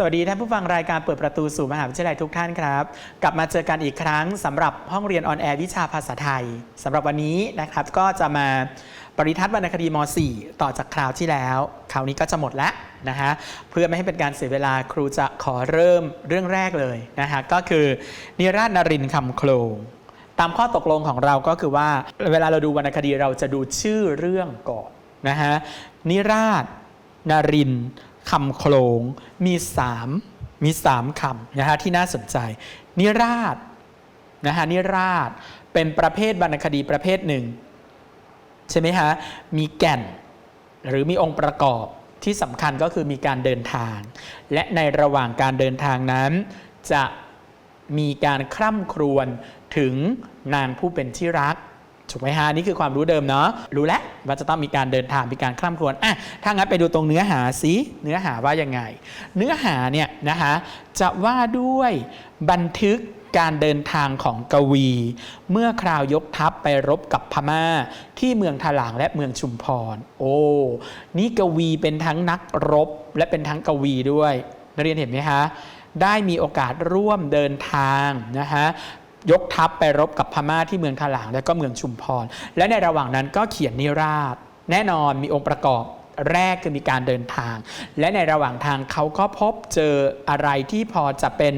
สวัสดีท่านผู้ฟังรายการเปิดประตูสู่มหาวิทยาลัยทุกท่านครับ กลับมาเจอกันอีกครั้งสำหรับห้องเรียนออนแอร์วิชาภาษาไทยสำหรับวันนี้นะครับก็จะมาปริทัศน์วรรณคดีม .4 ต่อจากคราวที่แล้วคราวนี้ก็จะหมดแล้วนะฮะเพื่อไม่ให้เป็นการเสียเวลาครูจะขอเริ่มเรื่องแรกเลยนะฮะก็คือนิราชนรินคำโคลงตามข้อตกลงของเราก็คือว่า เวลาเราดูวรรณคดีเราจะดูชื่อเรื่องก่อนนะฮะนิราชนริน คำโคลงมีสามมีสามคำนะฮะที่น่าสนใจ นิราชนะฮะนิราชเป็นประเภทวรรณคดีประเภทหนึ่ง ใช่ไหมฮะ มีแก่น หรือมีองค์ประกอบที่สำคัญก็คือมีการเดินทาง และในระหว่างการเดินทางนั้น จะมีการคร่ำครวญถึงนางผู้เป็นที่รัก ถูกไหมฮะนี่คือความรู้เดิมเนาะรู้แล้วว่าจะต้องมีการเดินทางมีการคร่ำครวญอะถ้างั้นไปดูตรงเนื้อหาสิเนื้อหาว่ายังไง เนื้อหาเนี่ยนะคะจะว่าด้วยบันทึกการเดินทางของกวี เมื่อคราวยกทัพไปรบกับพม่า ที่เมืองถลางและเมืองชุมพร โอ้นี่กวีเป็นทั้งนักรบและเป็นทั้งกวีด้วยนักเรียนเห็นไหมคะได้มีโอกาสร่วมเดินทางนะคะ ยกทัพไปรบกับพม่าที่เมืองถลางและก็เมืองชุมพร และในระหว่างนั้นก็เขียนนิราศแน่นอนมีองค์ประกอบแรกคือมีการเดินทาง และในระหว่างทางเขาก็พบเจออะไรที่พอจะเป็น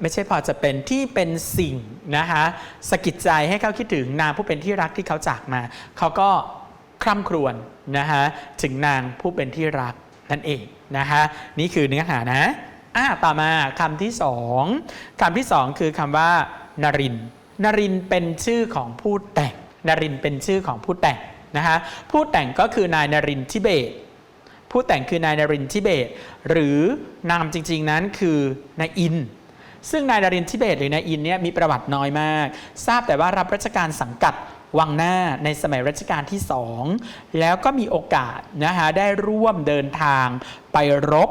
ไม่ใช่พอจะเป็นที่เป็นสิ่งนะคะสะกิดใจให้เขาคิดถึงนางผู้เป็นที่รักที่เขาจากมา เขาก็คร่ำครวญนะคะถึงนางผู้เป็นที่รักนั่นเองนะคะนี่คือเนื้อหานะอะต่อมาคำที่สองคำที่สองคือคำว่า นรินทร์นรินเป็นชื่อของผู้แต่งนรินเป็นชื่อของผู้แต่งนะคะผู้แต่งก็คือนายนรินทิเบต ผู้แต่งคือนายนรินทิเบต หรือนามจริง ๆนั้นคือนายอิน ซึ่งนายนรินทิเบตหรือนายอินเนี่ยมีประวัติน้อยมาก ทราบแต่ว่ารับราชการสังกัดวังหน้าในสมัยรัชกาลที่สองแล้วก็มีโอกาสนะคะได้ร่วมเดินทางไปรบ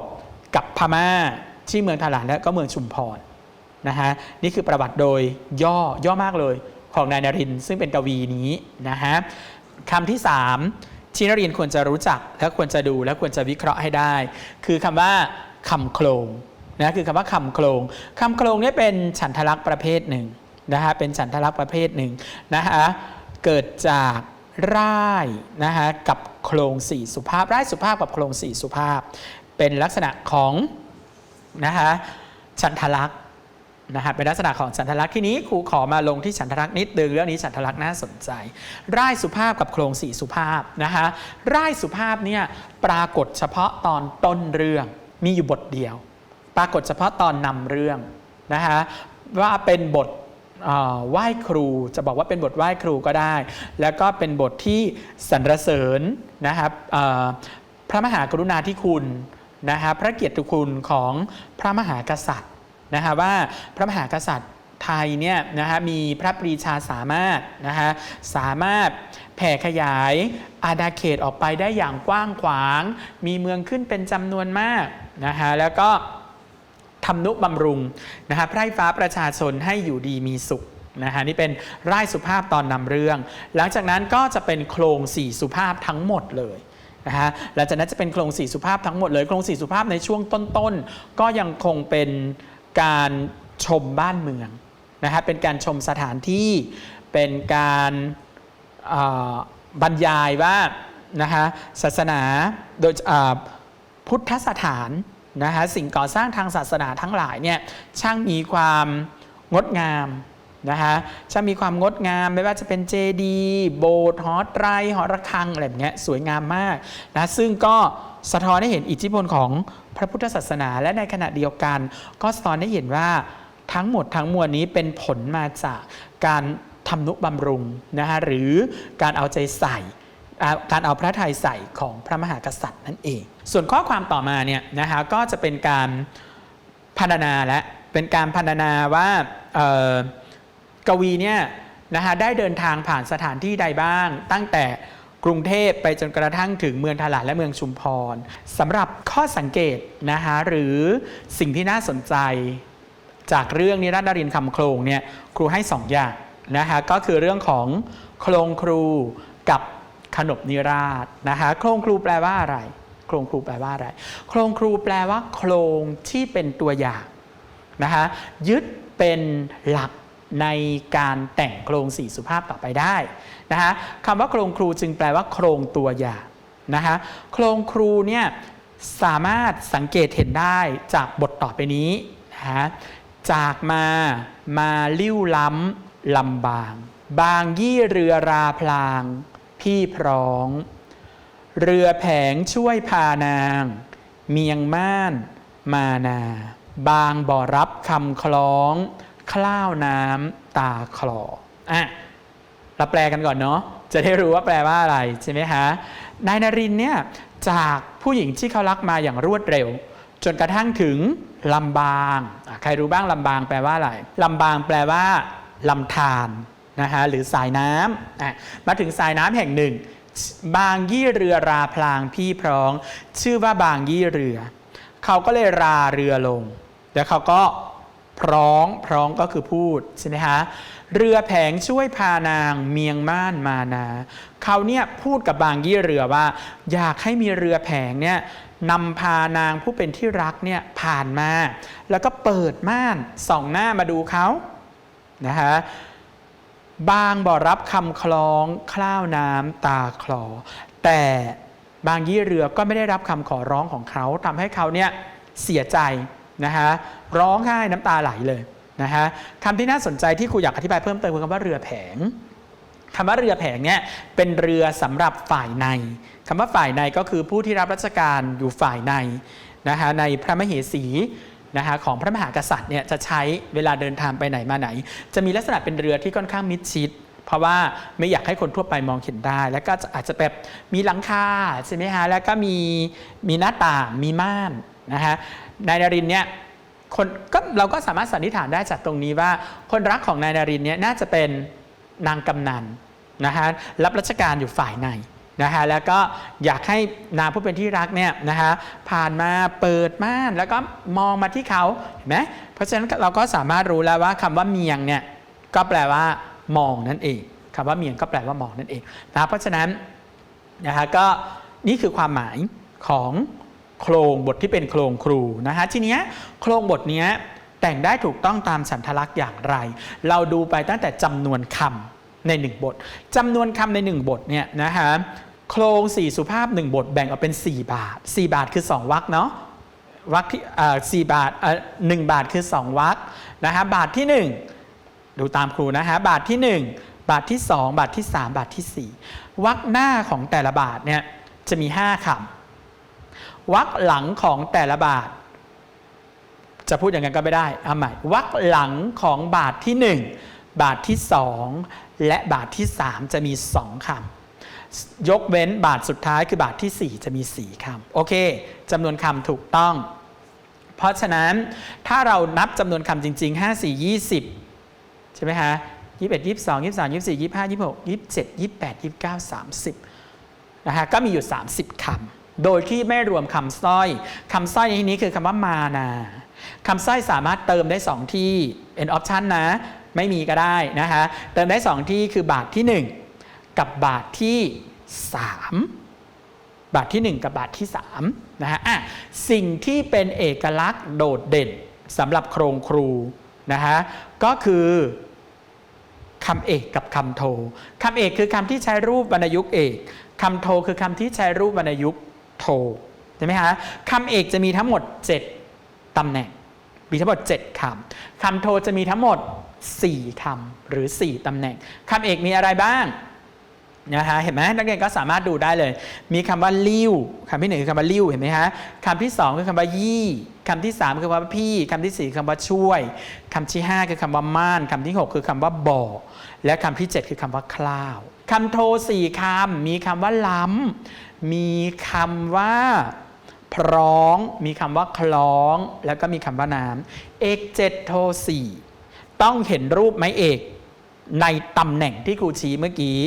กับพม่าที่เมืองถลางและก็เมืองชุมพร นะฮะนี่คือประวัติโดยย่อย่อมากเลยของนายนรินทร์ซึ่งเป็นกวีนี้นะฮะคำที่สามที่นักเรียนควรจะรู้จักและควรจะดูและควรจะวิเคราะห์ให้ได้ คือคำว่าคำโครงนะคือคำว่าคำโครงคำโครงนี่เป็นฉันทลักษณ์ประเภทหนึ่งนะฮะเป็นฉันทลักษณ์ประเภทหนึ่งนะฮะเกิดจากร่ายนะฮะกับโครงสี่สุภาพร่ายสุภาพกับโครงสี่สุภาพ เป็นลักษณะของนะคะฉันทลักษณ์ นะฮะเป็นลักษณะของฉันทลักษณ์ที่นี้ครูขอมาลงที่ฉันทลักษณ์นิดนึงเรื่องนี้ฉันทลักษณ์น่าสนใจร่ายสุภาพกับโครงสีสุภาพนะคะร่ายสุภาพเนี่ยปรากฏเฉพาะตอนต้นเรื่องมีอยู่บทเดียว ปรากฏเฉพาะตอนนำเรื่องนะคะว่าเป็นบทไหว้ครูจะบอกว่าเป็นบทไหว้ครูก็ได้ แล้วก็เป็นบทที่สรรเสริญนะครับพระมหากรุณาธิคุณนะคะพระเกียรติคุณของพระมหากษัตริย์ นะคะว่าพระมหากษัตริย์ไทยเนี่ยนะฮะมีพระปรีชาสามารถนะฮะสามารถแผ่ขยายอาณาเขตออกไปได้อย่างกว้างขวาง มีเมืองขึ้นเป็นจำนวนมากนะฮะแล้วก็ทำนุบำรุงนะฮะไพร่ฟ้าประชาชนให้อยู่ดีมีสุขนะฮะนี่เป็นไร่สุภาพตอนนำเรื่อง หลังจากนั้นก็จะเป็นโครงสี่สุภาพทั้งหมดเลยนะฮะหลังจากนั้นจะเป็นโครงสี่สุภาพทั้งหมดเลย โครงสี่สุภาพในช่วงต้นๆ ก็ยังคงเป็น การชมบ้านเมืองนะฮะเป็นการชมสถานที่เป็นการบรรยายว่านะฮะศาสนาโดยพุทธสถานนะฮะสิ่งก่อสร้างทางศาสนาทั้งหลายเนี่ยช่างมีความงดงามนะคะจะมีความงดงามไม่ว่าจะเป็นเจดีย์โบสถ์หอไตรหอระฆังอะไรแบบเนี้ยสวยงามมากนะซึ่งก็ สะท้อนให้เห็นอิทธิพลของพระพุทธศาสนา และในขณะเดียวกัน ก็สะท้อนให้เห็นว่าทั้งหมดทั้งมวลนี้เป็นผลมาจากการทำนุบำรุงนะคะหรือการเอาใจใส่การเอาพระทัยใส่ของพระมหากษัตริย์นั่นเอง ส่วนข้อความต่อมาเนี่ยนะคะก็จะเป็นการพรรณนาและเป็นการพรรณนาว่ากวีเนี่ยนะฮะได้เดินทางผ่านสถานที่ใดบ้างตั้งแต่ กรุงเทพไปจนกระทั่งถึงเมืองถลาดและเมืองชุมพรสำหรับข้อสังเกตนะคะหรือสิ่งที่น่าสนใจ จากเรื่องนิรันดรินคำโครงเนี่ยครูให้สองอย่างนะคะก็คือเรื่องของโครงครูกับขนบนิราศนะคะโครงครูแปลว่าอะไร โครงครูแปลว่าอะไร โครงครูแปลว่า โครงที่เป็นตัวอย่างนะคะยึดเป็นหลักในการแต่งโครงสี่สุภาพต่อไปได้ นะคะคำว่าโครงครูจึงแปลว่าโครงตัวอย่างนะคะโครงครูเนี่ยสามารถสังเกตเห็นได้จากบทต่อไปนี้นะคะจากมามาลิ้วล้ำลำบาง บางยี่เรือราพลาง พี่พร้อง เรือแผงช่วยพานาง เมียงม่าน มานา บางบ่อรับคำคล้อง คล้าวน้ำตาคลออะ เราแปลกันก่อนเนาะจะได้รู้ว่าแปลว่าอะไรใช่ไหมคะนายนารินเนี่ยจากผู้หญิงที่เขารักมาอย่างรวดเร็ว จนกระทั่งถึงลำบางใครรู้บ้างลำบางแปลว่าอะไรลำบางแปลว่าลำธารนะคะหรือสายน้ำมาถึงสายน้ำแห่งหนึ่ง บางยี่เรือราพลางพี่พร้อง ชื่อว่าบางยี่เรือ เขาก็เลยราเรือลง แล้วเขาก็พร้องพร้องก็คือพูดใช่ไหมคะ เรือแผงช่วยพานางเมียงม่านมานาเขาเนี่ยพูดกับบางยี่เรือว่า อยากให้มีเรือแผงเนี่ยนำพานางผู้เป็นที่รักเนี่ยผ่านมา แล้วก็เปิดม่านส่องหน้ามาดูเขานะคะบางบ่รับคำคล้องคล้าวน้ำตาคลอ แต่บางยี่เรือก็ไม่ได้รับคำขอร้องของเขาทำให้เขาเนี่ยเสียใจนะคะร้องไห้น้ำตาไหลเลย นะคะคำที่น่าสนใจที่ครูอยากอธิบายเพิ่มเติมคือคำว่าเรือแผงคำว่าเรือแผงเนี่ยเป็นเรือสำหรับฝ่ายในคำว่าฝ่ายในก็คือผู้ที่รับราชการอยู่ฝ่ายในนะคะในพระมเหสีนะคะของพระมหากษัตริย์เนี่ยจะใช้เวลาเดินทางไปไหนมาไหน จะมีลักษณะเป็นเรือที่ค่อนข้างมิดชิด เพราะว่าไม่อยากให้คนทั่วไปมองเห็นได้ แล้วก็อาจจะแบบมีหลังคาใช่ไหมฮะแล้วก็มีมีหน้าต่างมีม่านนะฮะนายนารินเนี่ย คนก็เราก็สามารถสันนิษฐานได้จากตรงนี้ว่า คนรักของนายนารินเนี่ยน่าจะเป็นนางกำนันนะฮะรับราชการอยู่ฝ่ายในนะคะแล้วก็อยากให้นางผู้เป็นที่รักเนี่ยนะคะผ่านมาเปิดม่านแล้วก็มองมาที่เขาเห็นไหมเพราะฉะนั้นเราก็สามารถรู้แล้วว่าคำว่าเมียงเนี่ยก็แปลว่ามองนั่นเองคำว่าเมียงก็แปลว่ามองนั่นเองนะเพราะฉะนั้นนะคะก็นี่คือความหมายของ โครงบทที่เป็นโครงครูนะคะทีเนี้ยโครงบทเนี้ยแต่งได้ถูกต้องตามฉันทลักษณ์อย่างไร เราดูไปตั้งแต่จำนวนคำในหนึ่งบทจำนวนคำในหนึ่งบทเนี่ยนะคะโครงสี่สุภาพหนึ่งบทแบ่งออกเป็น 4 บาท 4 บาทคือ 2วรรคเนาะวรรคที่อ่าสี่บาทเอ่อหนึ่งบาทคือ 2วรรคนะคะบาทที่ 1 ดูตามครูนะคะบาทที่ 1 บาทที่ 2 บาทที่ 3 บาทที่ 4วรรคหน้าของแต่ละบาทเนี่ยจะมี 5คำ วรรคหลังของแต่ละบาท จะพูดอย่างนั้นก็ไม่ได้เอาใหม่วรรคหลังของบาทที่ 1 บาทที่ 2 และบาทที่ 3 จะมี 2คำยกเว้นบาทสุดท้ายคือบาทที่ 4 จะมี 4คำโอเคจำนวนคำถูกต้อง เพราะฉะนั้นถ้าเรานับจำนวนคำจริง ๆ 5 4 20 ใช่ไหมฮะ21 22 23 24 25 26 27 28 29 30 นะฮะก็มีอยู่ 30 คำ โดยที่ไม่รวมคำสร้อยคำสร้อยในที่นี้คือคำว่ามานาคำสร้อยสามารถเติมได้ 2 ที่ เป็นออปชันนะ ไม่มีก็ได้นะฮะเติมได้ 2 ที่คือบาทที่ 1 กับบาทที่ 3 บาทที่ 1 กับบาทที่3นะฮะะสิ่งที่เป็นเอกลักษณ์โดดเด่นสำหรับโครงครูนะฮะก็คือคำเอกกับคำโทคำเอกคือคำที่ใช้รูปวรรณยุกต์เอกคำโทคือคำที่ใช้รูปวรรณยุกต์ โทใช่ไหมฮะคำเอกจะมีทั้งหมด 7ตำแหน่ง มีทั้งหมด 7คำคำโทจะมีทั้งหมด 4คำหรือ 4ตำแหน่งคำเอกมีอะไรบ้างนะฮะเห็นไหมนักเรียนก็สามารถดูได้เลย มีคำว่าลิ้วคำที่หนึ่งคือคำว่าลิ้วเห็นไหมฮะคำที่สองคือคำว่ายี่คำที่สามคือคำว่าพี่คำที่สี่คำว่าช่วยคำที่ห้าคือคำว่าม่านคำที่หกคือคำว่าบ่อและคำที่เจ็ดคือคำว่าคล้าวคำโทสี่คำมีคำว่าล้ำ มีคำว่าพร้อง มีคำว่าคล้อง แล้วก็มีคำว่าน้ำเอกเจ็ดโทสี่ต้องเห็นรูปไม้เอกในตำแหน่งที่ครูชี้เมื่อกี้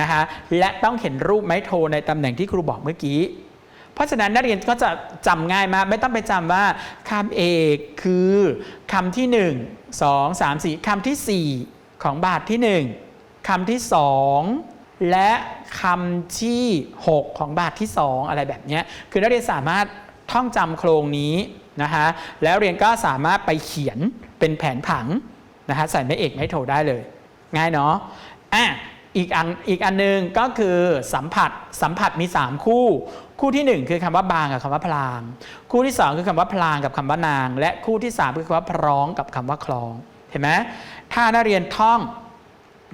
นะคะและต้องเห็นรูปไม้โทในตำแหน่งที่ครูบอกเมื่อกี้เพราะฉะนั้นนักเรียนก็จะจำง่ายมากไม่ต้องไปจำว่าคำเอกคือคำที่ 1 2 3 4คำที่ 4 ของบาทที่ 1คำที่ 2 และคำที่ 6 ของบาทที่ 2 อะไรแบบนี้คือนักเรียนสามารถท่องจำโครงนี้นะคะแล้วเรียนก็สามารถไปเขียนเป็นแผนผังนะคะใส่ไม่เอกไม่โทได้เลย ง่ายเนาะอะอีกอันอีกอันหนึงก็คือสัมผัสสัมผัสมี 3 คู่ คู่ทีหนึ่1 คือคำว่าบางกับคำว่าพลาง คู่ที่ 2 คือคำว่าพลางกับคำว่านาง และคู่ที่ 3 คือคำว่าพร้องกับคำว่าคลองเห็นไหมถ้านักเรียนท่อง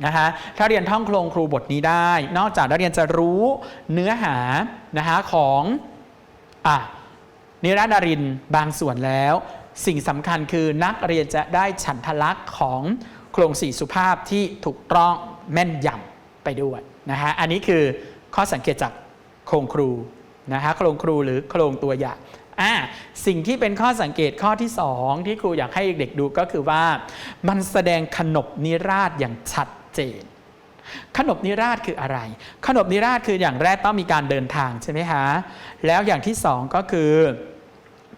นะคะถ้าเรียนท่องโครงครูบทนี้ได้ นอกจากนักเรียนจะรู้เนื้อหานะคะของอะนิรันดรินบางส่วนแล้ว สิ่งสำคัญคือนักเรียนจะได้ฉันทลักษณ์ของโครงสี่สุภาพที่ถูกต้องแม่นยำไปด้วยนะฮะอันนี้คือข้อสังเกตจากโครงครูนะฮะโครงครูหรือโครงตัวอย่างอ่าสิ่งที่เป็นข้อสังเกตข้อที่ 2 ที่ครูอยากให้เด็กๆดูก็คือว่า มันแสดงขนบนิราศอย่างชัด เจน ขนบนิราศคืออะไร ขนบนิราศคืออย่างแรกต้องมีการเดินทางใช่ไหมคะแล้วอย่างที่สองก็คือ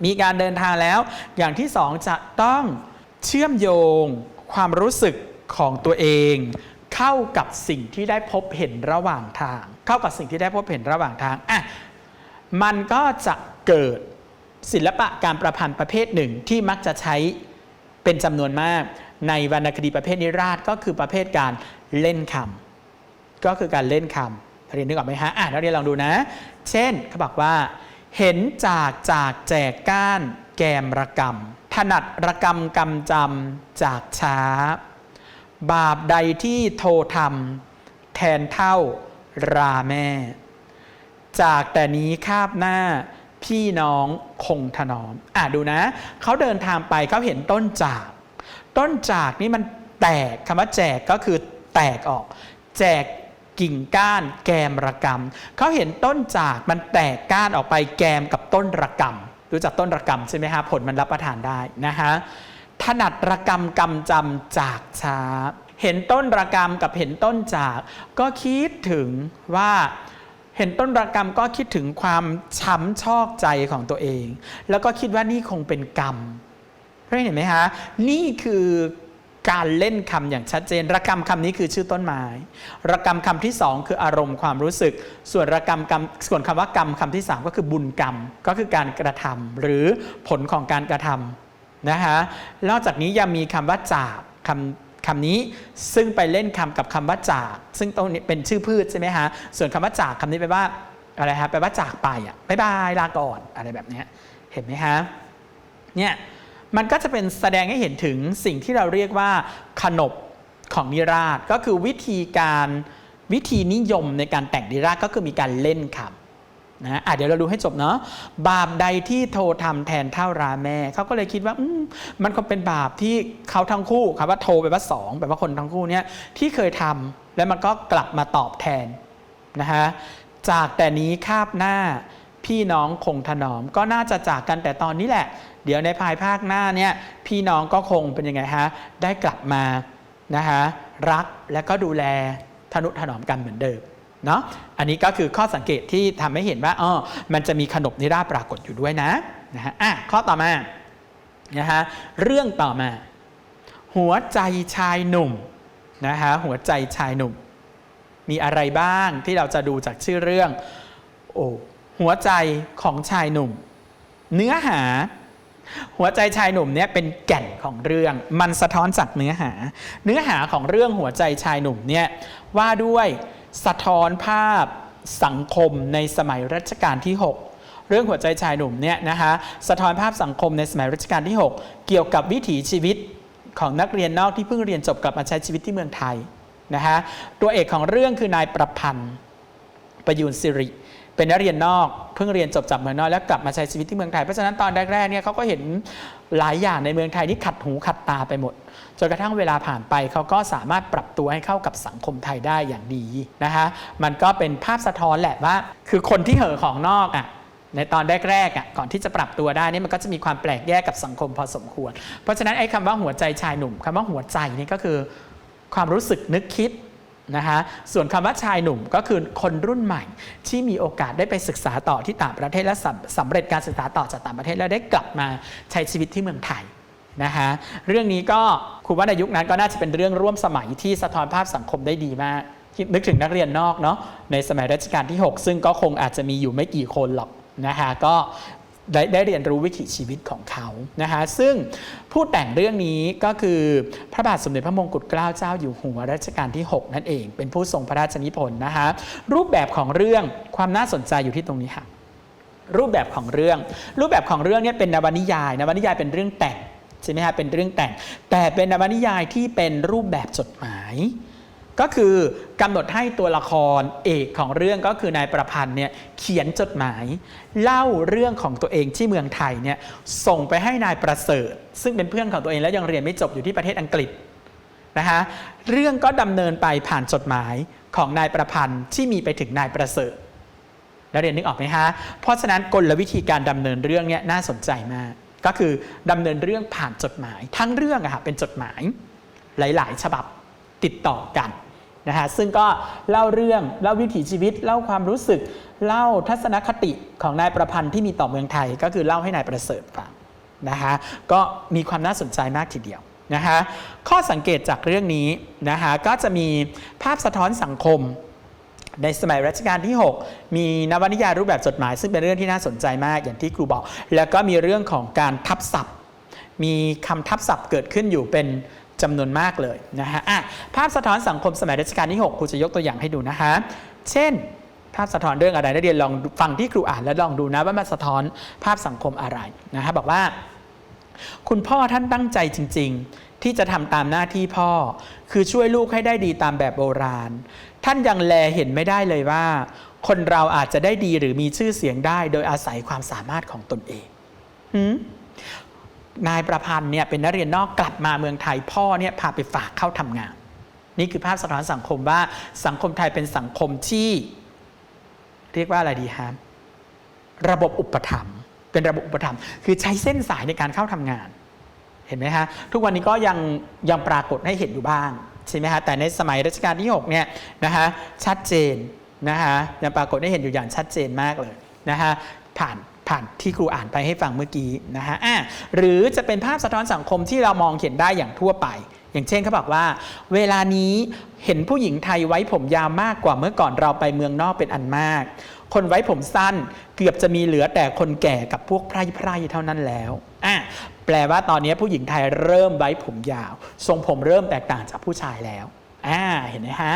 มีการเดินทางแล้ว อย่างที่สองจะต้องเชื่อมโยงความรู้สึกของตัวเอง เข้ากับสิ่งที่ได้พบเห็นระหว่างทาง เข้ากับสิ่งที่ได้พบเห็นระหว่างทางอะมันก็จะเกิดศิลปะการประพันธ์ประเภทหนึ่งที่มักจะใช้เป็นจำนวนมาก ในวรรณคดีประเภทนิราศก็คือประเภทการเล่นคำก็คือการเล่นคำเรียนนึกออกไหมฮะอะนักเรียนลองดูนะ เช่นเขาบอกว่า เห็นจากจากแจกก้านแกมระกำถนัดระกำกำจำจากช้า บาปใดที่โททำแทนเท่าราแม่ จากแต่นี้คาบหน้าพี่น้องคงถนอม อะดูนะ เขาเดินทางไปเขาเห็นต้นจาก ต้นจากนี่มันแตกคำว่าแจกก็คือแตกออก แจกกิ่งก้านแกมระกำเขาเห็นต้นจากมันแตกก้านออกไปแกมกับต้นระกำรู้จักต้นระกำใช่ไหมฮะผลมันรับประทานได้นะฮะถนัดระกำกำจำจากช้า เห็นต้นระกำกับเห็นต้นจาก ก็คิดถึงว่าเห็นต้นระกรรมก็คิดถึงความช้ำชอกใจของตัวเอง แล้วก็คิดว่านี่คงเป็นกรรม เห็นไหมฮะนี่คือการเล่นคำอย่างชัดเจน ระกรรมคำนี้คือชื่อต้นไม้ ระกรรมคำที่สองคืออารมณ์ความรู้สึก ส่วนระกรรมกรรมส่วนคำว่ากรรมคำที่สามก็คือบุญกรรม ก็คือการกระทำหรือผลของการกระทำนะฮะนอกจากนี้ยังมีคำว่าจากคำคำนี้ซึ่งไปเล่นคำกับคำว่าจาก ซึ่งตรงนี้เป็นชื่อพืชใช่ไหมฮะส่วนคำว่าจากคำนี้แปลว่าอะไรฮะแปลว่าจากไปอะบายบายลาก่อนอะไรแบบนี้เห็นไหมฮะเนี่ย มันก็จะเป็นแสดงให้เห็นถึงสิ่งที่เราเรียกว่าขนบของนิราศก็คือวิธีการวิธีนิยมในการแต่งนิราศก็คือมีการเล่นคำนะอะเดี๋ยวเราดูให้จบเนาะบาปใดที่โททำแทนเท่าราแม่เขาก็เลยคิดว่ามมันคงเป็นบาปที่เขาทั้งคู่คำว่าโทแปลว่าสองแปลว่าคนทั้งคู่เนี่ยที่เคยทำแล้วมันก็กลับมาตอบแทนนะฮะจากแต่นี้คาบหน้าพี่น้องคงถนอมก็น่าจะจากกันแต่ตอนนี้แหละ เดี๋ยวในภายภาคหน้าเนี่ยพี่น้องก็คงเป็นยังไงฮะได้กลับมานะฮะรักและก็ดูแลทนุถนอมกันเหมือนเดิมเนาะอันนี้ก็คือข้อสังเกตที่ทำให้เห็นว่าอ๋อมันจะมีขนบนิราปรากฏอยู่ด้วยนะนะฮะอะข้อต่อมานะฮะเรื่องต่อมา หัวใจชายหนุ่มนะฮะหัวใจชายหนุ่ม มีอะไรบ้างที่เราจะดูจากชื่อเรื่องโอ้หัวใจของชายหนุ่ม เนื้อหา หัวใจชายหนุ่มเนี่ยเป็นแก่นของเรื่อง มันสะท้อนจากเนื้อหา เนื้อหาของเรื่องหัวใจชายหนุ่มเนี่ยว่าด้วยสะท้อนภาพสังคมในสมัยรัชกาลที่ 6 เรื่องหัวใจชายหนุ่มเนี่ยนะคะสะท้อนภาพสังคมในสมัยรัชกาลที่ 6 เกี่ยวกับวิถีชีวิตของนักเรียนนอกที่เพิ่งเรียนจบกลับมาใช้ชีวิตที่เมืองไทยนะคะตัวเอกของเรื่องคือนายประพันธ์ประยูนสิริ เป็นนักเรียนนอกเพิ่งเรียนจบจากเมืองนอกแล้วกลับมาใช้ชีวิตที่เมืองไทยเพราะฉะนั้นตอนแรกๆเนี่ยเขาก็เห็นหลายอย่างในเมืองไทยที่ขัดหูขัดตาไปหมดจนกระทั่งเวลาผ่านไปเขาก็สามารถปรับตัวให้เข้ากับสังคมไทยได้อย่างดีนะคะมันก็เป็นภาพสะท้อนแหละว่า คือคนที่เห่อของนอกอะในตอนแรกๆอะก่อนที่จะปรับตัวได้นี่มันก็จะมีความแปลกแยกกับสังคมพอสมควร เพราะฉะนั้นไอ้คำว่าหัวใจชายหนุ่มคำว่าหัวใจนี่ก็คือ ความรู้สึกนึกคิด นะคะส่วนคำว่าชายหนุ่มก็คือคนรุ่นใหม่ ที่มีโอกาสได้ไปศึกษาต่อที่ต่างประเทศและสำเร็จการศึกษาต่อจากต่างประเทศแล้วได้กลับมาใช้ชีวิตที่เมืองไทยนะคะเรื่องนี้ก็ครูว่าในยุคนั้นก็น่าจะเป็นเรื่องร่วมสมัยที่สะท้อนภาพสังคมได้ดีมากคิดนึกถึงนักเรียนนอกเนาะในสมัยรัชกาลที่ 6 ซึ่งก็คงอาจจะมีอยู่ไม่กี่คนหรอกนะคะก็ ได้ได้เรียนรู้วิถีชีวิตของเขานะคะซึ่งผู้แต่งเรื่องนี้ก็คือพระบาทสมเด็จพระมงกุฎเกล้าเจ้าอยู่หัวรัชกาลที่ 6 นั่นเอง เป็นผู้ทรงพระราชนิพนธ์นะคะรูปแบบของเรื่องความน่าสนใจอยู่ที่ตรงนี้ค่ะรูปแบบของเรื่อง รูปแบบของเรื่องเนี่ยเป็นนวนิยายนวนิยายเป็นเรื่องแต่งใช่ไหมฮะเป็นเรื่องแต่ง แต่เป็นนวนิยายที่เป็นรูปแบบจดหมาย ก็คือกำหนดให้ตัวละครเอกของเรื่องก็คือนายประพันธ์เนี่ยเขียนจดหมาย เล่าเรื่องของตัวเองที่เมืองไทยเนี่ยส่งไปให้นายประเสริฐ ซึ่งเป็นเพื่อนของตัวเองแล้วยังเรียนไม่จบอยู่ที่ประเทศอังกฤษนะคะเรื่องก็ดำเนินไปผ่านจดหมายของนายประพันธ์ที่มีไปถึงนายประเสริฐแล้วเรียนนึกออกไหมฮะเพราะฉะนั้นกลวิธีการดำเนินเรื่องเนี่ยน่าสนใจมากก็คือดำเนินเรื่องผ่านจดหมาย ทั้งเรื่องอะค่ะเป็นจดหมายหลาย ๆ ฉบับติดต่อกัน นะฮะซึ่งก็เล่าเรื่องเล่าวิถีชีวิต เล่าความรู้สึก เล่าทัศนคติของนายประพันธ์ที่มีต่อเมืองไทย ก็คือเล่าให้นายประเสริฐฟังนะคะก็มีความน่าสนใจมากทีเดียวนะคะข้อสังเกตจากเรื่องนี้นะคะก็จะมีภาพสะท้อนสังคม ในสมัยรัชกาลที่ 6 มีนวนิยายรูปแบบจดหมาย ซึ่งเป็นเรื่องที่น่าสนใจมากอย่างที่ครูบอก แล้วก็มีเรื่องของการทับศัพท์ มีคำทับศัพท์เกิดขึ้นอยู่เป็น จำนวนมากเลยนะฮะอะภาพสะท้อนสังคมสมัยรัชกาลที่ 6 ครูจะยกตัวอย่างให้ดูนะคะเช่น ภาพสะท้อนเรื่องอะไรนักเรียนลองฟังที่ครูอ่านแล้วลองดูนะว่ามันสะท้อนภาพสังคมอะไรนะฮะบอกว่า คุณพ่อท่านตั้งใจจริง ๆ ที่จะทำตามหน้าที่พ่อ คือช่วยลูกให้ได้ดีตามแบบโบราณ ท่านยังแลเห็นไม่ได้เลยว่า คนเราอาจจะได้ดีหรือมีชื่อเสียงได้ โดยอาศัยความสามารถของตนเองหืม นายประพันธ์เนี่ยเป็นนักเรียนนอกกลับมาเมืองไทยพ่อเนี่ยพาไปฝากเข้าทำงาน นี่คือภาพสะท้อนสังคมว่าสังคมไทยเป็นสังคมที่ เรียกว่าอะไรดีฮะระบบอุปถัมภ์เป็นระบบอุปถัมภ์คือใช้เส้นสายในการเข้าทำงาน เห็นไหมฮะทุกวันนี้ก็ยังยังปรากฏให้เห็นอยู่บ้างใช่ไหมฮะแต่ในสมัยรัชกาลที่6เนี่ยนะฮะชัดเจนนะฮะยังปรากฏให้เห็นอยู่อย่างชัดเจนมากเลยนะฮะผ่าน ผ่านที่ครูอ่านไปให้ฟังเมื่อกี้นะฮะอะหรือจะเป็นภาพสะท้อนสังคมที่เรามองเห็นได้อย่างทั่วไป อย่างเช่นเขาบอกว่า เวลานี้เห็นผู้หญิงไทยไว้ผมยาวมากกว่าเมื่อก่อนเราไปเมืองนอกเป็นอันมาก คนไว้ผมสั้นเกือบจะมีเหลือแต่คนแก่กับพวกไพร่ไพร่เท่านั้นแล้วอะแปลว่าตอนนี้ผู้หญิงไทยเริ่มไว้ผมยาว ทรงผมเริ่มแตกต่างจากผู้ชายแล้วอ่าเห็นไหมฮะ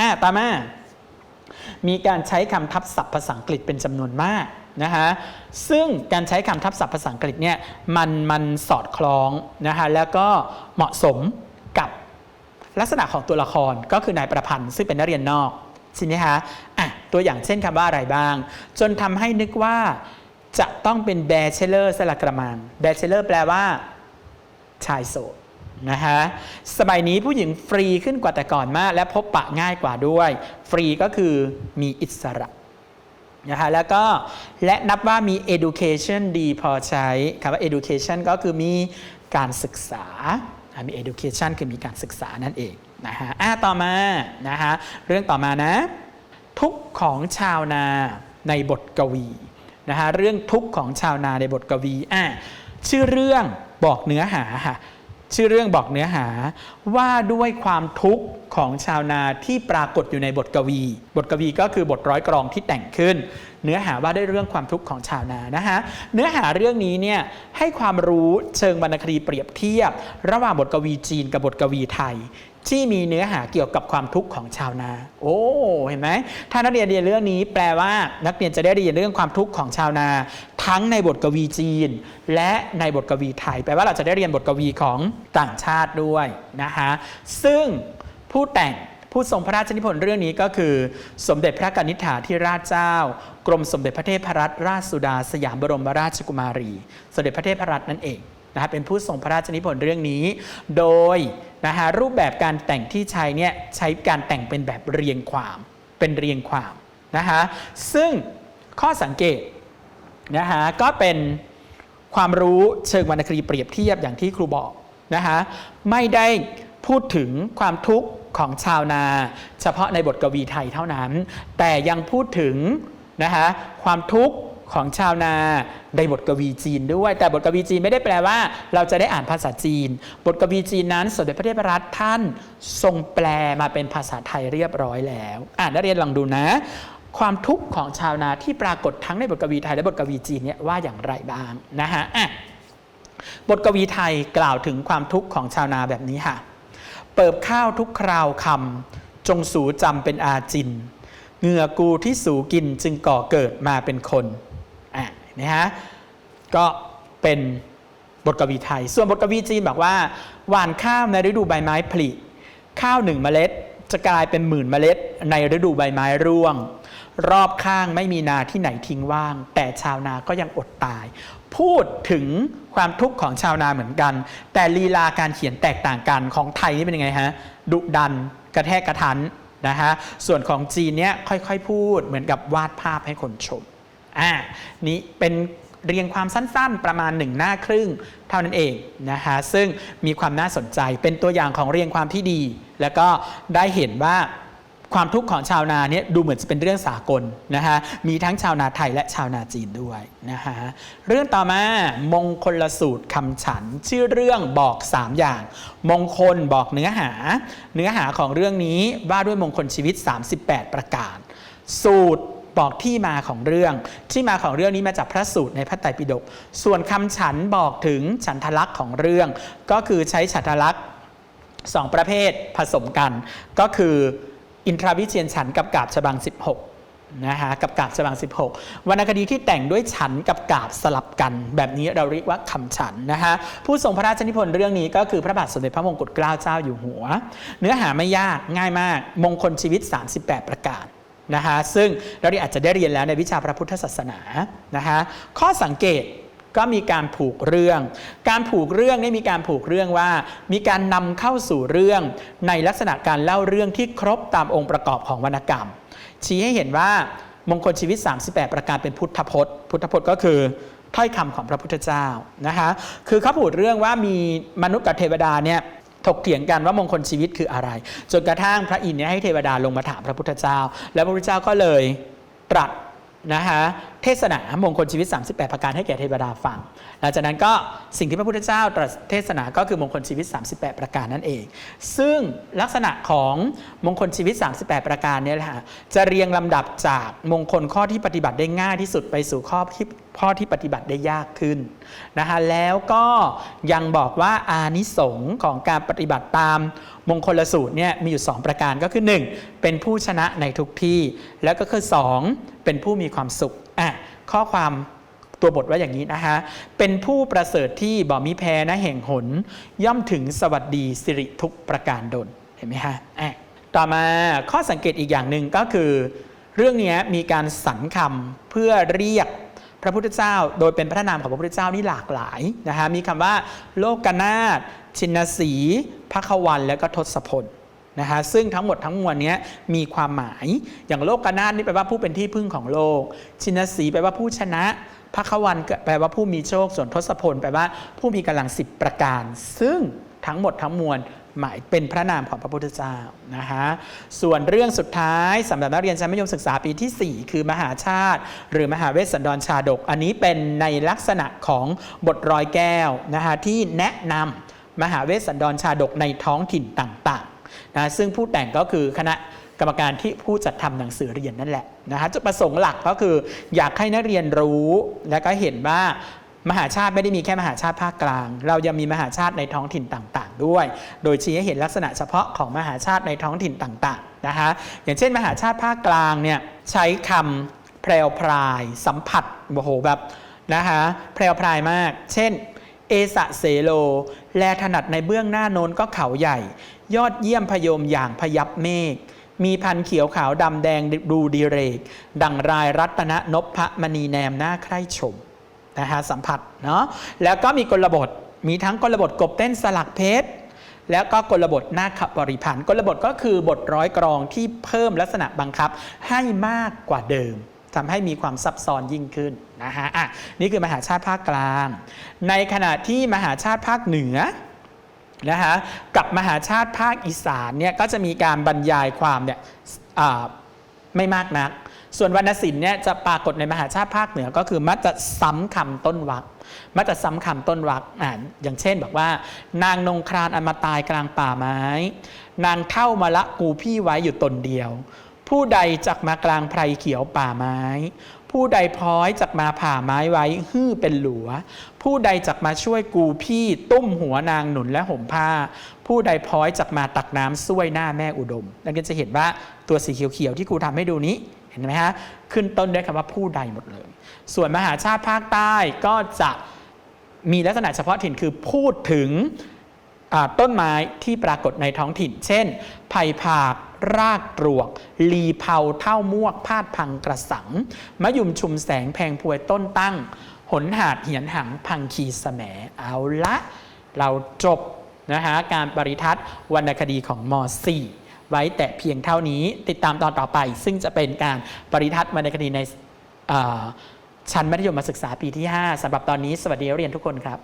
อ่าต่อมามีการใช้คำทับศัพท์ภาษาอังกฤษเป็นจำนวนมาก นะฮะซึ่งการใช้คำทับศัพท์ภาษาอังกฤษเนี่ยมันมันสอดคล้องนะฮะแล้วก็เหมาะสมกับลักษณะของตัวละครก็คือนายประพันธ์ซึ่งเป็นนักเรียนนอกใช่ไหมคะอะตัวอย่างเช่นคำว่าอะไรบ้าง จนทำให้นึกว่าจะต้องเป็นแบเชเลอร์สละกระมังแบเชเลอร์แปลว่า ชายโสดนะฮะสมัยนี้ผู้หญิงฟรีขึ้นกว่าแต่ก่อนมาก และพบปะง่ายกว่าด้วย ฟรีก็คือมีอิสระ นะฮะแล้วก็และนับว่ามี education ดีพอใช้คำว่า education ก็คือมีการศึกษา มี education คือมีการศึกษานั่นเองนะฮะอะต่อมานะฮะเรื่องต่อมานะ ทุกของชาวนาในบทกวีนะฮะเรื่องทุกข์ของชาวนาในบทกวีอะชื่อเรื่องบอกเนื้อหาค่ะ ชื่อเรื่องบอกเนื้อหาว่าด้วยความทุกข์ของชาวนาที่ปรากฏอยู่ในบทกวี บทกวีก็คือบทร้อยกรองที่แต่งขึ้น เนื้อหาว่าด้วยเรื่องความทุกข์ของชาวนานะฮะเนื้อหาเรื่องนี้เนี่ยให้ความรู้เชิงวรรณคดีเปรียบเทียบ ระหว่างบทกวีจีนกับบทกวีไทย ที่มีเนื้อหาเกี่ยวกับความทุกข์ของชาวนา โอ้ เห็นไหม ถ้านักเรียนเรียนเรื่องนี้แปลว่านักเรียนจะได้เรียนเรื่องความทุกข์ของชาวนา ทั้งในบทกวีจีน และในบทกวีไทย แปลว่าเราจะได้เรียนบทกวีของต่างชาติด้วยนะคะซึ่งผู้แต่งผู้ทรงพระราชนิพนธ์เรื่องนี้ก็คือ สมเด็จพระกนิษฐาธิราชเจ้า กรมสมเด็จพระเทพรัตนราชสุดา สยามบรมราชกุมารี สมเด็จพระเทพรัตน์นั่นเองนะฮะเป็นผู้ทรงพระราชนิพนธ์เรื่องนี้ โดย นะฮะรูปแบบการแต่งที่ใช้เนี่ยใช้การแต่งเป็นแบบเรียงความเป็นเรียงความนะฮะซึ่งข้อสังเกตนะฮะก็เป็นความรู้เชิงวรรณคดีเปรียบเทียบอย่างที่ครูบอกนะฮะไม่ได้พูดถึงความทุกข์ของชาวนา เฉพาะในบทกวีไทยเท่านั้น แต่ยังพูดถึงนะฮะความทุกข์ ของชาวนาในบทกวีจีนด้วย แต่บทกวีจีนไม่ได้แปลว่า เราจะได้อ่านภาษาจีน บทกวีจีนนั้นสมเด็จพระเทพรัตน์ท่านทรงแปลมาเป็นภาษาไทยเรียบร้อยแล้ว อ่านนักเรียนลองดูนะ ความทุกข์ของชาวนาที่ปรากฏทั้งในบทกวีไทยและบทกวีจีนเนี่ยว่าอย่างไรบ้างนะฮะอะบทกวีไทยกล่าวถึงความทุกข์ของชาวนาแบบนี้ค่ะ เปิบข้าวทุกคราวคำจงสูจำเป็นอาจินเหงื่อกูที่สูกินจึงก่อเกิดมาเป็นคน นะฮะก็เป็นบทกวีไทย ส่วนบทกวีจีนบอกว่า หว่านข้าวในฤดูใบไม้ผลิข้าวหนึ่งเมล็ด จะกลายเป็นหมื่นเมล็ด ในฤดูใบไม้ร่วง รอบข้างไม่มีนาที่ไหนทิ้งว่าง แต่ชาวนาก็ยังอดตาย พูดถึงความทุกข์ของชาวนาเหมือนกัน แต่ลีลาการเขียนแตกต่างกันของไทยนี่เป็นยังไงฮะดุดัน กระแทกกระทันนะฮะส่วนของจีนเนี่ยค่อยๆพูดเหมือนกับวาดภาพให้คนชม อ่านี่เป็นเรียงความสั้นๆ ประมาณหนึ่งหน้าครึ่งเท่านั้นเองนะฮะซึ่งมีความน่าสนใจเป็นตัวอย่างของเรียงความที่ดี แล้วก็ได้เห็นว่าความทุกข์ของชาวนาเนี่ยดูเหมือนจะเป็นเรื่องสากลนะฮะมีทั้งชาวนาไทยและชาวนาจีนด้วยนะฮะเรื่องต่อมามงคลละสูตรคำฉัน ชื่อเรื่องบอก 3 อย่าง มงคลบอกเนื้อหา เนื้อหาของเรื่องนี้ว่าด้วยมงคลชีวิต 38 ประการ สูตร บอกที่มาของเรื่อง ที่มาของเรื่องนี้มาจากพระสูตรในพระไตรปิฎกส่วนคำฉันบอกถึงฉันทลักษณ์ของเรื่อง ก็คือใช้ฉันทลักษณ์สองประเภทผสมกัน ก็คืออินทราวิเชียนฉันกับกาบฉบัง 16นะฮะกับกาบฉบัง 16 วรรณคดีที่แต่งด้วยฉันกับกาบสลับกัน แบบนี้เราเรียกว่าคำฉันนะฮะผู้ทรงพระราชนิพนธ์เรื่องนี้ก็คือพระบาทสมเด็จพระมงกุฎเกล้าเจ้าอยู่หัว เนื้อหาไม่ยากง่ายมาก มงคลชีวิต 38 ประการ นะฮะซึ่งเราอาจจะได้เรียนแล้วในวิชาพระพุทธศาสนานะฮะข้อสังเกตก็มีการผูกเรื่อง การผูกเรื่องนี่มีการผูกเรื่องว่า มีการนำเข้าสู่เรื่องในลักษณะการเล่าเรื่องที่ครบตามองค์ประกอบของวรรณกรรม ชี้ให้เห็นว่ามงคลชีวิต 38 ประการเป็นพุทธพจน์ พุทธพจน์ก็คือถ้อยคำของพระพุทธเจ้านะคะคือเขาพูดเรื่องว่ามีมนุษย์กับเทวดาเนี่ย ถกเถียงกันว่ามงคลชีวิตคืออะไร จนกระทั่งพระอินทร์เนี่ยให้เทวดาลงมาถามพระพุทธเจ้า แล้วพระพุทธเจ้าก็เลยตรัสนะคะ เทศนามงคลชีวิต 38 ประการให้แก่เทวดาฟังหลังจากนั้นก็สิ่งที่พระพุทธเจ้าตรัสเทศนาก็คือมงคลชีวิต 38 ประการนั่นเอง ซึ่งลักษณะของมงคลชีวิต 38 ประการเนี่ยแหละจะเรียงลำดับจากมงคลข้อที่ปฏิบัติได้ง่ายที่สุดไปสู่ข้อที่ข้อที่ปฏิบัติได้ยากขึ้นนะคะแล้วก็ยังบอกว่าอานิสงส์ของการปฏิบัติตามมงคลสูตรเนี่ยมีอยู่ 2 ประการก็คือ 1. เป็นผู้ชนะในทุกที่ แล้วก็คือ 2. เป็นผู้มีความสุข ข้อความตัวบทว่าอย่างนี้นะคะ เป็นผู้ประเสริฐที่บ่มีแพ้นะแห่งหน ย่อมถึงสวัสดีสิริทุกประการดลเห็นไหมฮะอะต่อมาข้อสังเกตอีกอย่างหนึ่งก็คือ เรื่องนี้มีการสรรคำเพื่อเรียกพระพุทธเจ้า โดยเป็นพระนามของพระพุทธเจ้านี่หลากหลายนะฮะมีคำว่า โลกนาถชินสีพระควันและก็ทศพล นะฮะซึ่งทั้งหมดทั้งมวลนี้มีความหมายอย่างโลกกนาถนี่แปลว่าผู้เป็นที่พึ่งของโลก ชินสีแปลว่าผู้ชนะพระควันแปลว่าผู้มีโชคส่วนทศพลแปลว่าผู้มีกำลังสิบประการ ซึ่งทั้งหมดทั้งมวลหมายเป็นพระนามของพระพุทธเจ้านะฮะส่วนเรื่องสุดท้ายสำหรับนักเรียนชั้นมัธยมศึกษาปีที่ 4 คือมหาชาติ หรือมหาเวสสันดรชาดก อันนี้เป็นในลักษณะของบทรอยแก้วนะฮะที่แนะนำมหาเวสสันดรชาดกในท้องถิ่นต่างๆ นะซึ่งผู้แต่งก็คือคณะกรรมการที่ผู้จัดทำหนังสือเรียนนั่นแหละนะฮะจุดประสงค์หลักก็คืออยากให้นักเรียนรู้และก็เห็นว่ามหาชาติไม่ได้มีแค่มหาชาติภาคกลาง เรายังมีมหาชาติในท้องถิ่นต่างๆ ด้วย โดยชี้ให้เห็นลักษณะเฉพาะของมหาชาติในท้องถิ่นต่างๆนะคะอย่างเช่น มหาชาติภาคกลางเนี่ยใช้คำแพรวพรายสัมผัสโอ้โหแบบนะคะแพรวพรายมาก เช่น เอสะเสโล แลถนัดในเบื้องหน้าโน้นก็เขาใหญ่ ยอดเยี่ยมพยมอย่างพยับเมฆมีพันเขียวขาวดำแดงดูดีเรก ดังรายรัตนนพมณีแนมหน้าใคร่ชมนะฮะสัมผัสเนาะแล้วก็มีกลบทมีทั้งกลบทกบเต้นสลักเพชรแล้วก็กลบทนาคบริพันธ์กลบทก็คือบทร้อยกรองที่เพิ่มลักษณะบังคับให้มากกว่าเดิม ทำให้มีความซับซ้อนยิ่งขึ้นนะฮะอะนี่คือมหาชาติภาคกลาง ในขณะที่มหาชาติภาคเหนือนะฮะกับมหาชาติภาคอีสานเนี่ยก็จะมีการบรรยายความเนี่ยไม่มากนัก ส่วนวรรณศิลป์เนี่ยจะปรากฏในมหาชาติภาคเหนือก็คือมักจะซ้ำคำต้นวรรคมักจะซ้ำคำต้นวรรคอ่าอย่างเช่นบอกว่า นางนงครานอันมาตายกลางป่าไม้ นางเท่ามาละกูพี่ไว้อยู่ตนเดียว ผู้ใดจักมากลางไพรเขียวป่าไม้ ผู้ใดพร้อยจักมาผ่าไม้ไว้ฮื้อเป็นหลัว ผู้ใดจักมาช่วยกูพี่ตุ้มหัวนางหนุนและห่มผ้า ผู้ใดพร้อยจักมาตักน้ำช่วยหน้าแม่อุดม นักเรียนจะเห็นว่าตัวสีเขียวๆที่ครูทำให้ดูนี้เห็นไหมฮะ ขึ้นต้นด้วยคำว่าผู้ใดหมดเลย ส่วนมหาชาติภาคใต้ก็จะมีลักษณะเฉพาะถิ่นคือพูดถึง ต้นไม้ที่ปรากฏในท้องถิ่น เช่น ไผ่ผาก รากตรวก ลีเผาเท่าม่วก พาดพังกระสัง มะยุมชุมแสงแพงพวยต้นตั้ง หนหาดเหียนหังพังคีแสมเอาละ เราจบนะฮะการปริทัศน์วรรณคดีของม .4 ไว้แต่เพียงเท่านี้ติดตามตอนต่อไป ซึ่งจะเป็นการปริทัศน์วรรณคดีในชั้นมัธยมศึกษาปีที่ 5สำหรับตอนนี้สวัสดีเรียนทุกคนครับ